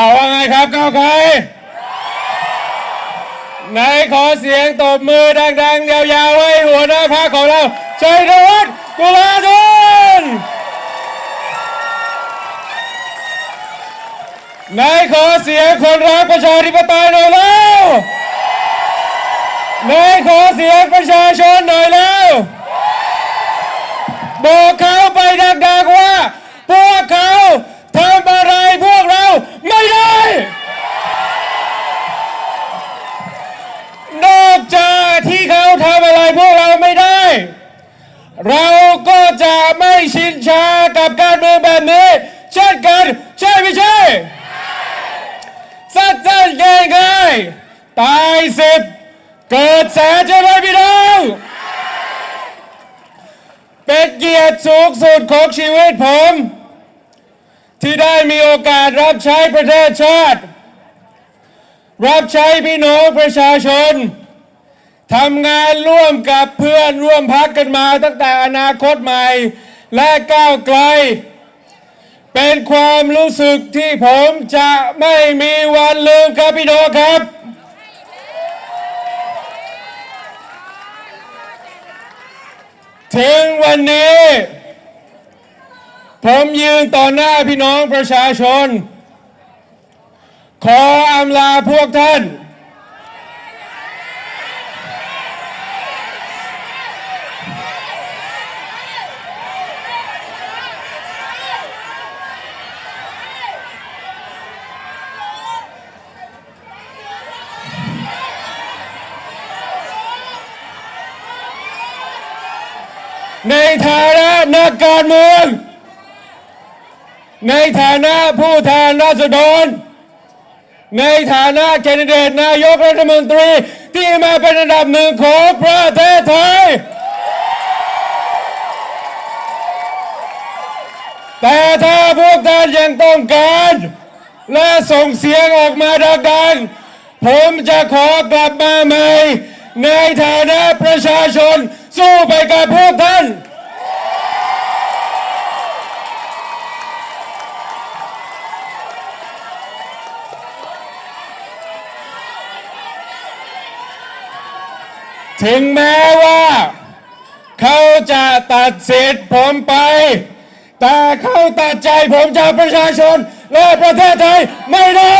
เอาว่าไงครับก้าวไกลไหนขอเสียงตบมือดังๆ ยาวๆให้หัวหน้าพรรคของเราชัยธวัฒน์ตุลาธนไหนขอเสียงคนรักประชาธิปไตยหน่อยแล้วไหนขอเสียงประชาชนหน่อยแล้วบอกเขาไปดังๆว่า กับการเมืองแบบนี้ เช่นกันใช่ไม่ใช่สั้นๆง่ายๆตายสิบเกิดแสนจะได้พี่น้องเป็นเกียรติสูงสุดของชีวิตผม ที่ได้มีโอกาสรับใช้ประเทศชาติ รับใช้พี่น้องประชาชนทำงานร่วมกับเพื่อนร่วมพักกันมาตั้งแต่อนาคตใหม่ และก้าวไกล เป็นความรู้สึกที่ผมจะไม่มีวันลืมครับพี่น้องครับ ถึงวันนี้ ผมยืนต่อหน้าพี่น้องประชาชน ขออำลาพวกท่าน ในฐานะนักการเมือง ในฐานะผู้แทนราษฎร ในฐานะแคนดิเดตนายกรัฐมนตรีที่มาเป็นอันดับหนึ่งของประเทศไทย แต่ถ้าพวกท่านยังต้องการ และส่งเสียงออกมาดังๆผมจะขอกลับมาใหม่ ในฐานะประชาชน สู้ไปกับพวกท่าน ถึงแม้ว่า เขาจะตัดสิทธิ์ผมไป แต่เขาตัดใจผมจากประชาชนและประเทศไทยไม่ได้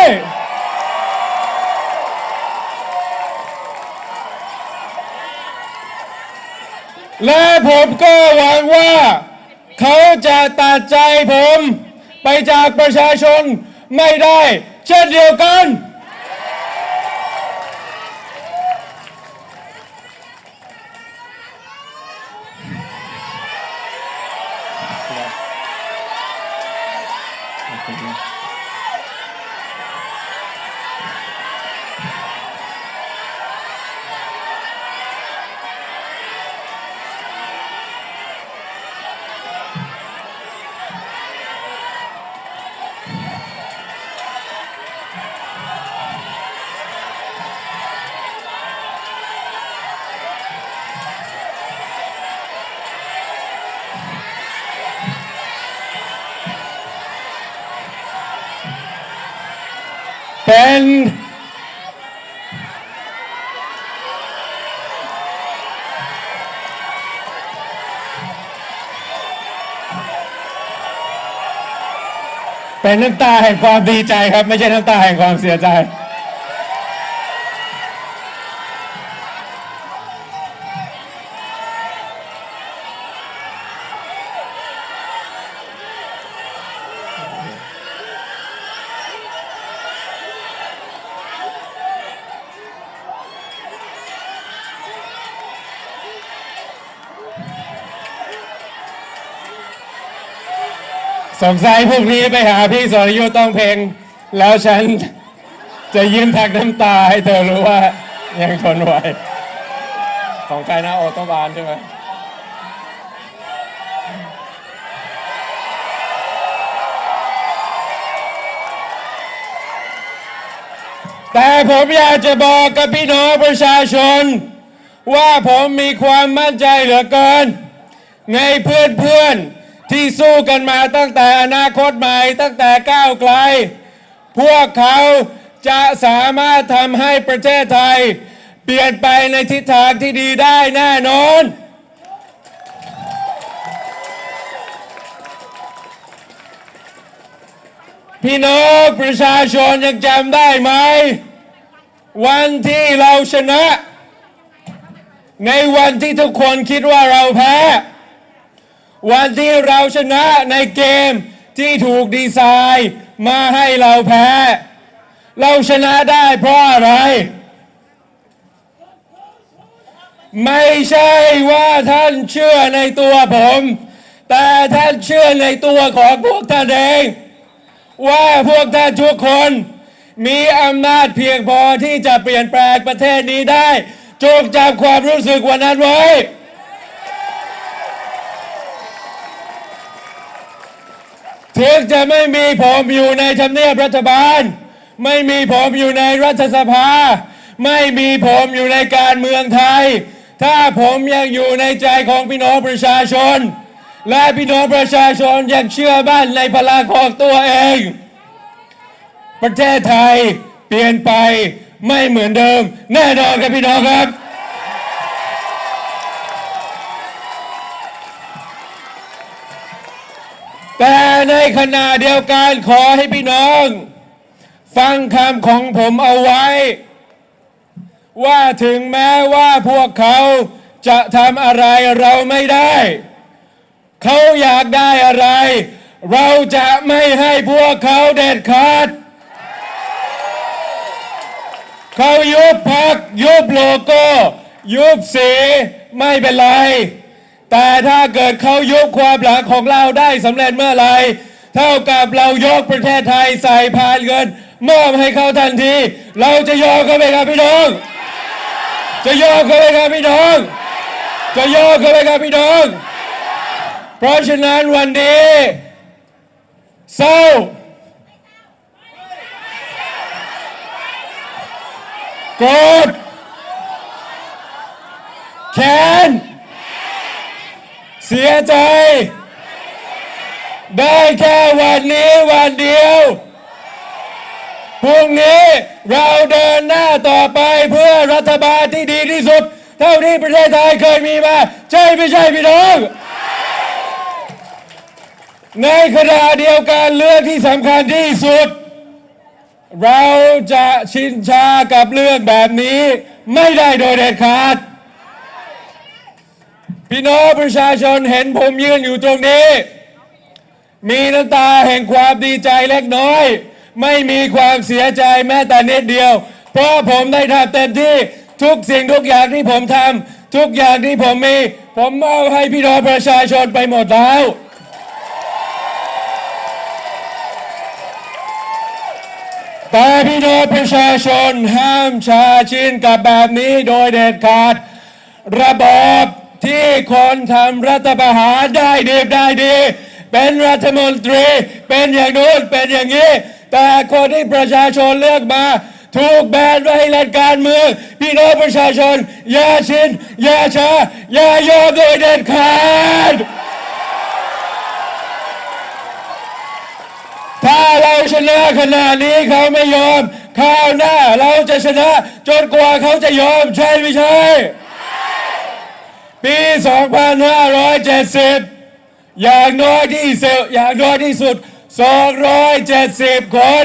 และผมก็หวังว่า เขาจะตัดใจผม ไปจากประชาชนไม่ได้ เช่นเดียวกัน เป็นเป็นน้ำตาแห่งความดีใจครับ ไม่ใช่น้ำตาแห่งความเสียใจ สงสัยพวกนี้ไปหาพี่สรยุทธ์ต้องเพลง แล้วฉันจะยืนทักน้ำตาให้เธอรู้ว่ายังทนไหวของใครนะโอโตบานใช่ไหมแต่ผมอยากจะบอกกับพี่น้องประชาชน ว่าผมมีความมั่นใจเหลือเกิน ในเพื่อนเพื่อน ที่สู้กันมาตั้งแต่อนาคตใหม่ตั้งแต่ก้าวไกล พวกเขาจะสามารถทำให้ประเทศไทย เปลี่ยนไปในทิศทางที่ดีได้แน่นอน พี่น้องประชาชนยังจำได้ไหม วันที่เราชนะ ในวันที่ทุกคนคิดว่าเราแพ้ วันที่เราชนะในเกมที่ถูกดีไซน์มาให้เราแพ้ เราชนะได้เพราะอะไร ไม่ใช่ว่าท่านเชื่อในตัวผม แต่ท่านเชื่อในตัวของพวกท่านเอง ว่าพวกท่านทุกคนมีอำนาจเพียงพอที่จะเปลี่ยนแปลงประเทศนี้ได้ จงจำความรู้สึกวันนั้นไว้ ถึงจะไม่มีผมอยู่ในทำเนียบรัฐบาล ไม่มีผมอยู่ในรัฐสภา ไม่มีผมอยู่ในการเมืองไทย ถ้าผมยังอยู่ในใจของพี่น้องประชาชน และพี่น้องประชาชนยังเชื่อมั่นในพลังของตัวเอง ประเทศไทยเปลี่ยนไปไม่เหมือนเดิม แน่นอนครับพี่น้องครับ แต่ในขณะเดียวกันขอให้พี่น้อง ฟังคำของผมเอาไว้ ว่าถึงแม้ว่าพวกเขาจะทำอะไรเราไม่ได้ เขาอยากได้อะไร เราจะไม่ให้พวกเขาเด็ดขาดเขายุบพักยุบโลโก้ ยุบสี ไม่เป็นไร แต่ถ้าเกิดเขายุบความหลังของเราได้สำเร็จเมื่อไรเท่ากับเรายกประเทศไทยใส่พานเงินมอบให้เขาทันที เราจะยอมเขาไหมครับพี่น้อง จะยอมเขาไหมครับพี่น้อง จะยอมเขาไหมครับพี่น้อง เพราะฉะนั้นวันนี้เศร้าโกรธแค้น เสียใจ ได้แค่วันนี้วันเดียวพรุ่งนี้เราเดินหน้าต่อไปเพื่อรัฐบาลที่ดีที่สุด เท่าที่ประเทศไทยเคยมีมา ใช่ไม่ใช่พี่น้อง ในขณะเดียวกันเรื่องที่สำคัญที่สุด เราจะชินชากับเรื่องแบบนี้ ไม่ได้โดยเด็ดขาด พี่น้องประชาชนเห็นผมยืนอยู่ตรงนี้ มีน้ำตาแห่งความดีใจเล็กน้อย ไม่มีความเสียใจแม้แต่นิดเดียว เพราะผมได้ทำเต็มที่ทุกสิ่งทุกอย่างที่ผมทำทุกอย่างที่ผมมี ผมมอบให้พี่น้องประชาชนไปหมดแล้วแต่พี่น้องประชาชนห้ามชาชินกับแบบนี้โดยเด็ดขาด ระบอบ ที่คนทำรัฐประหารได้ดีได้ดี เป็นรัฐมนตรีเป็นอย่างนู้นเป็นอย่างนี้ แต่คนที่ประชาชนเลือกมา ถูกแบนไว้ให้เล่นการเมืองพี่น้องประชาชน อย่าชิน อย่าช้าอย่ายอมโดยเด็ดขาดถ้าเราชนะขนาดนี้เขาไม่ยอมคราวหน้าเราจะชนะจนกว่าเขาจะยอมใช่ไม่ใช่ ปี 2570 อย่างน้อยที่สุดอย่างน้อยที่สุด 270 คน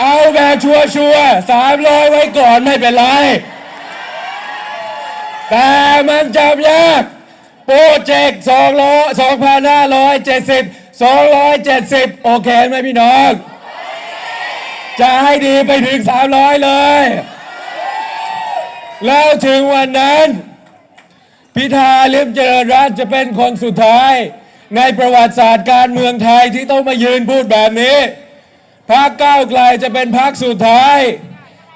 เอาแบบชัวร์ๆ300ไว้ก่อนไม่เป็นไร แต่มันจำยาก โปรเจกต์2,570 270 โอเคไหมพี่น้อง จะให้ดีไปถึง 300 เลย แล้วถึงวันนั้น พิธาลิมเจริญรัตจะเป็นคนสุดท้าย ในประวัติศาสตร์การเมืองไทยที่ต้องมายืนพูดแบบนี้พรรคก้าวไกลจะเป็นพรรคสุดท้าย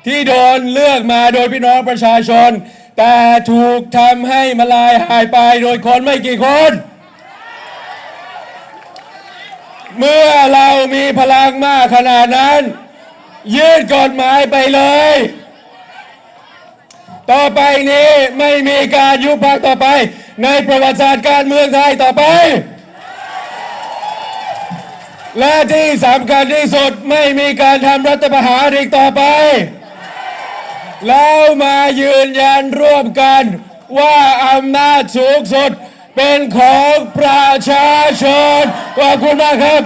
ที่โดนเลือกมาโดยพี่น้องประชาชน แต่ถูกทำให้มาลายหายไปโดยคนไม่กี่คน เมื่อเรามีพลังมากขนาดนั้น ยื่นกฎหมายไปเลย ต่อไปนี้ไม่มีการยุบพักต่อไป ในประวัติศาสตร์การเมืองไทยต่อไป และที่สำคัญที่สุดไม่มีการทำรัฐประหารอีกต่อไป แล้วมายืนยันร่วมกันว่าอำนาจสูงสุดเป็นของประชาชนขอบคุณมากครับ